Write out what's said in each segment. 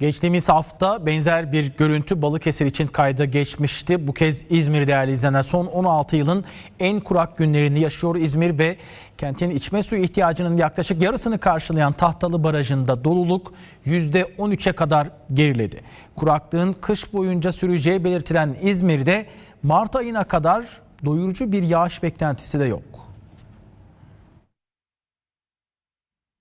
Geçtiğimiz hafta benzer bir görüntü Balıkesir için kayda geçmişti. Bu kez İzmir değerli izleyenler son 16 yılın en kurak günlerini yaşıyor İzmir ve kentin içme suyu ihtiyacının yaklaşık yarısını karşılayan Tahtalı Barajı'nda doluluk %13'e kadar geriledi. Kuraklığın kış boyunca süreceği belirtilen İzmir'de Mart ayına kadar doyurucu bir yağış beklentisi de yok.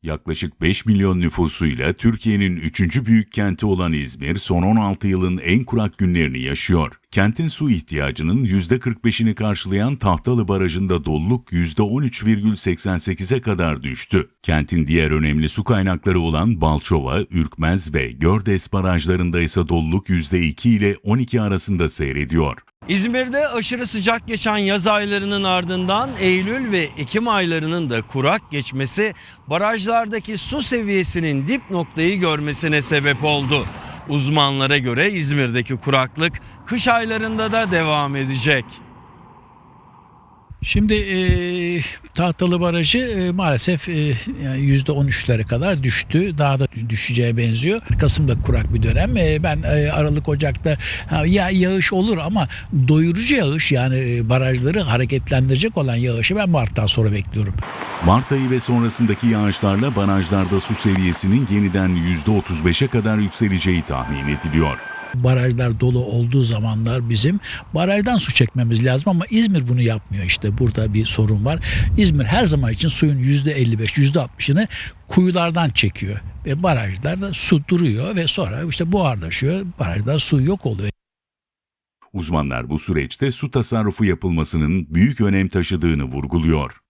Yaklaşık 5 milyon nüfusuyla Türkiye'nin 3. büyük kenti olan İzmir son 16 yılın en kurak günlerini yaşıyor. Kentin su ihtiyacının %45'ini karşılayan Tahtalı Barajı'nda doluluk %13,88'e kadar düştü. Kentin diğer önemli su kaynakları olan Balçova, Ürkmez ve Gördes barajlarında ise doluluk %2 ile 12 arasında seyrediyor. İzmir'de aşırı sıcak geçen yaz aylarının ardından Eylül ve Ekim aylarının da kurak geçmesi barajlardaki su seviyesinin dip noktayı görmesine sebep oldu. Uzmanlara göre İzmir'deki kuraklık kış aylarında da devam edecek. Şimdi e, Tahtalı Barajı e, maalesef e, yani %13'lere kadar düştü. Daha da düşeceğe benziyor. Kasım'da kurak bir dönem. E, ben e, Aralık Ocak'ta ha, ya yağış olur ama doyurucu yağış yani e, barajları hareketlendirecek olan yağışı ben Mart'tan sonra bekliyorum. Mart ayı ve sonrasındaki yağışlarla barajlarda su seviyesinin yeniden %35'e kadar yükseleceği tahmin ediliyor. Barajlar dolu olduğu zamanlar bizim barajdan su çekmemiz lazım ama İzmir bunu yapmıyor işte burada bir sorun var. İzmir her zaman için suyun %55 %60'ını kuyulardan çekiyor ve barajlarda su duruyor ve sonra işte buharlaşıyor barajda su yok oluyor. Uzmanlar bu süreçte su tasarrufu yapılmasının büyük önem taşıdığını vurguluyor.